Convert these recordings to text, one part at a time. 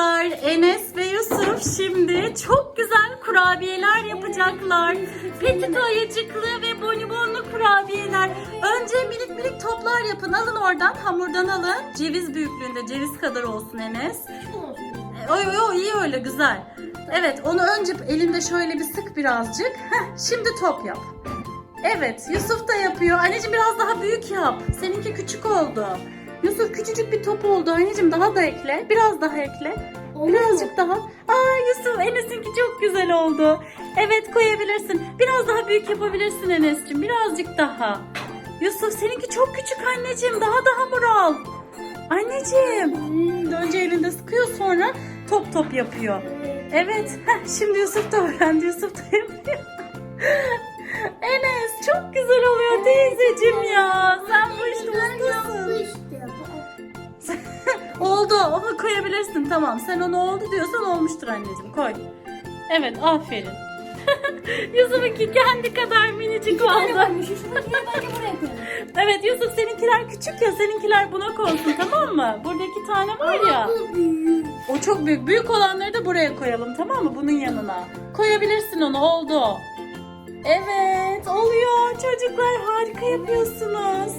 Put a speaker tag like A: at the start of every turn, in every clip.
A: Çocuklar Enes ve Yusuf şimdi çok güzel kurabiyeler yapacaklar. Petit ayıcıklı ve bonibonlu kurabiyeler. Önce minik minik toplar yapın. Alın oradan hamurdan alın. Ceviz büyüklüğünde ceviz kadar olsun Enes. Oy oy iyi öyle güzel. Evet onu önce elinde şöyle bir sık birazcık. Heh, şimdi top yap. Evet Yusuf da yapıyor. Anneciğim biraz daha büyük yap. Seninki küçük oldu. Yusuf küçücük bir top oldu. Anneciğim daha da ekle. Biraz daha ekle. Birazcık daha. Aa Yusuf Enes'inki çok güzel oldu. Evet koyabilirsin. Biraz daha büyük yapabilirsin Enes'ciğim. Birazcık daha. Yusuf seninki çok küçük anneciğim. Daha da hamur al. Anneciğim. Hmm, önce elinde sıkıyor sonra top top yapıyor. Evet. Heh, şimdi Yusuf da öğrendi. Yusuf da yapıyor. Enes çok güzel oluyor teyzeciğim ya. Sen Oldu. Onu koyabilirsin. Tamam. Sen onu oldu diyorsan olmuştur anneciğim. Koy. Evet aferin. Yusuf'unki kendi kadar minicik oldu. Evet Yusuf seninkiler küçük ya seninkiler buna konsun tamam mı? Burada iki tane var ya. O çok büyük. Büyük olanları da buraya koyalım tamam mı? Bunun yanına. Koyabilirsin onu oldu. Evet oluyor çocuklar harika yapıyorsunuz.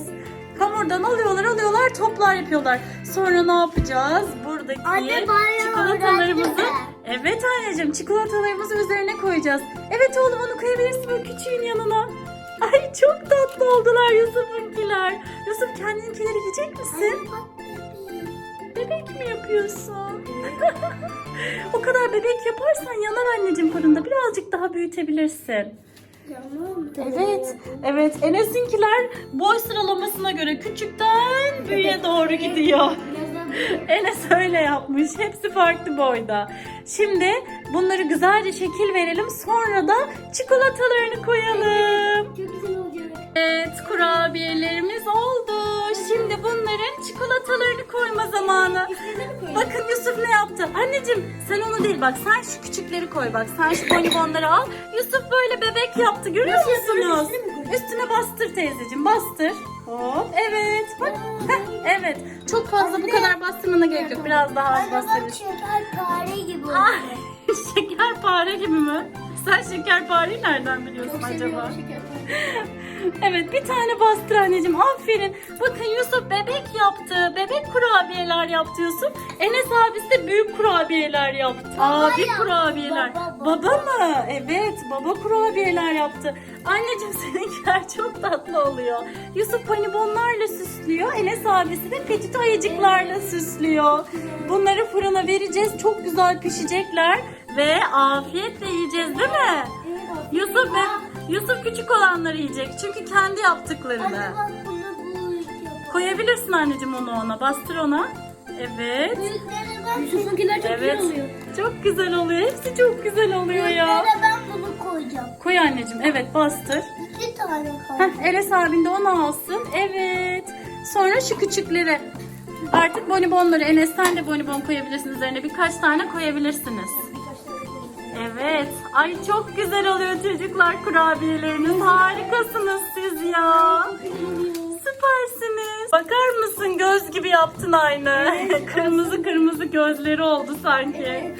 A: Hamurdan alıyorlar alıyorlar toplar yapıyorlar. Sonra ne yapacağız? Buradaki
B: Anne,
A: çikolatalarımızı. Evet anneciğim çikolatalarımızı üzerine koyacağız. Evet oğlum onu koyabilirsin böyle küçüğün yanına. Ay çok tatlı oldular Yusuf'unkiler. Yusuf kendinkileri yiyecek misin? Bebek mi yapıyorsun? o kadar bebek yaparsan yanar anneciğim fırında. Birazcık daha büyütebilirsin. Evet, evet. Enes'inkiler boy sıralamasına göre küçükten büyüğe doğru gidiyor. Enes öyle yapmış. Hepsi farklı boyda. Şimdi bunları güzelce şekil verelim. Sonra da çikolatalarını koyalım.
B: Çok güzel olacak.
A: Evet, kurabiyelerimiz oldu. Şimdi bunların çikolatalarını koyma zamanı. Bakın Yusuf ne yaptı? Anneciğim sen onu değil bak sen şu küçükleri koy bak. Sen şu bonibonları al. Yusuf böyle bebek yaptı görüyor
B: Nasıl
A: musunuz?
B: Üstüne
A: bastır teyzeciğim bastır. Hop evet bak. Heh, evet çok fazla bu kadar bastırmana gerek yok. Biraz daha az
B: Anne
A: bastırırız.
B: şekerpare gibi oldu.
A: Ay şekerpare gibi mi? Sen şekerpareyi nereden biliyorsun acaba? Evet bir tane bastır anneciğim aferin. Bakın Yusuf bebek yaptı. Bebek kurabiyeler yaptı Yusuf. Enes abisi de büyük kurabiyeler yaptı.
B: Baba
A: Abi
B: yaptı.
A: kurabiyeler.
B: Baba,
A: Baba, mı? Evet baba kurabiyeler yaptı. Anneciğim seninkiler çok tatlı oluyor. Yusuf bonibonlarla süslüyor. Enes abisi de petit ayıcıklarla süslüyor. Bunları fırına vereceğiz. Çok güzel pişecekler. Ve afiyetle yiyeceğiz değil mi? Yusuf küçük olanları yiyecek. Çünkü kendi yaptıklarını.
B: Anne bak bunu bu yapalım.
A: Koyabilirsin anneciğim onu ona. Bastır ona. Evet.
B: Büyüklere ben Yusuf'unkiler çok
A: Evet. Çok güzel oluyor. Hepsi çok güzel oluyor ya.
B: Büyüklere ben bunu koyacağım.
A: Koy anneciğim. Evet bastır.
B: İki tane kaldı.
A: Heh, Enes abin de onu alsın. Evet. Sonra şu küçükleri. Artık bonibonları Enes sen de bonibon koyabilirsin üzerine. Birkaç tane koyabilirsiniz. Evet. Ay çok güzel oluyor çocuklar kurabiyeleriniz. Harikasınız siz ya. Süpersiniz. Bakar mısın göz gibi yaptın aynı. kırmızı kırmızı gözleri oldu sanki.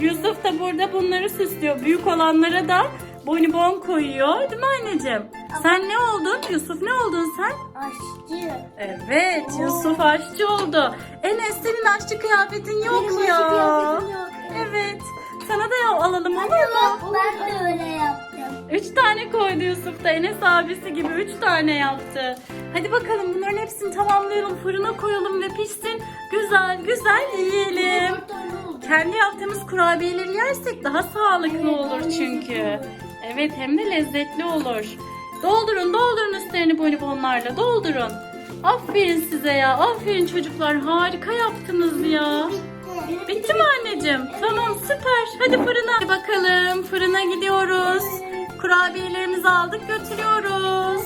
A: Yusuf da burada bunları süslüyor. Büyük olanlara da bonibon koyuyor. Değil mi anneciğim? Sen ne oldun? Yusuf ne oldun sen?
B: Aşçı.
A: Evet Yusuf aşçı oldu. Enes senin aşçı kıyafetin yok
B: Benim aşçı
A: ya.
B: kıyafetim yok.
A: Evet. Sana da alalım olur mu?
B: ben de öyle yaptım.
A: Üç tane koydu Yusuf da Enes abisi gibi üç tane yaptı. Hadi bakalım bunların hepsini tamamlayalım fırına koyalım ve pişsin. Güzel güzel yiyelim. Kendi yaptığımız kurabiyeleri yersek daha sağlıklı
B: Evet,
A: olur çünkü. Evet hem de lezzetli olur. Doldurun doldurun üstlerini bonibonlarla doldurun. Aferin size ya. Aferin çocuklar. Harika yaptınız ya. Bitti mi anneciğim? Tamam süper. Hadi fırına. Bakalım fırına gidiyoruz. Kurabiyelerimizi aldık götürüyoruz.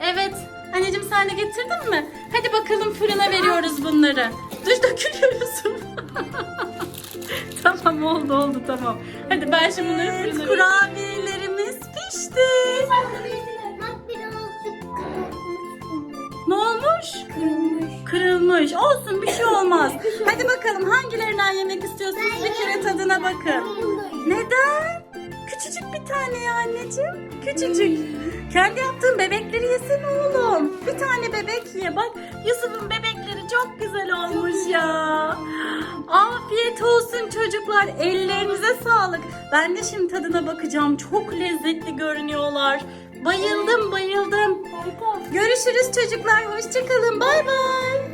A: Evet. Anneciğim sen de getirdin mi? Hadi bakalım fırına veriyoruz bunları. Dur dökülüyorsun. tamam oldu oldu tamam. Hadi ben şimdi bunları fırına Kurabiyelerimiz pişti. Ne olmuş?
B: Kırılmış.
A: Kırılmış. Olsun bir şey olmaz. Hadi bakalım hangilerinden yemek istiyorsunuz? Bir kere tadına bakın. Neden? Küçücük bir tane ya anneciğim. Küçücük. Kendi yaptığın bebekleri yesene oğlum. Bir tane bebek ye. Bak Yusuf'un bebekleri çok güzel olmuş ya. Afiyet olsun çocuklar. Ellerinize sağlık. Ben de şimdi tadına bakacağım. Çok lezzetli görünüyorlar. Bayıldım bayıldım. Görüşürüz çocuklar. Hoşçakalın. Bay bay.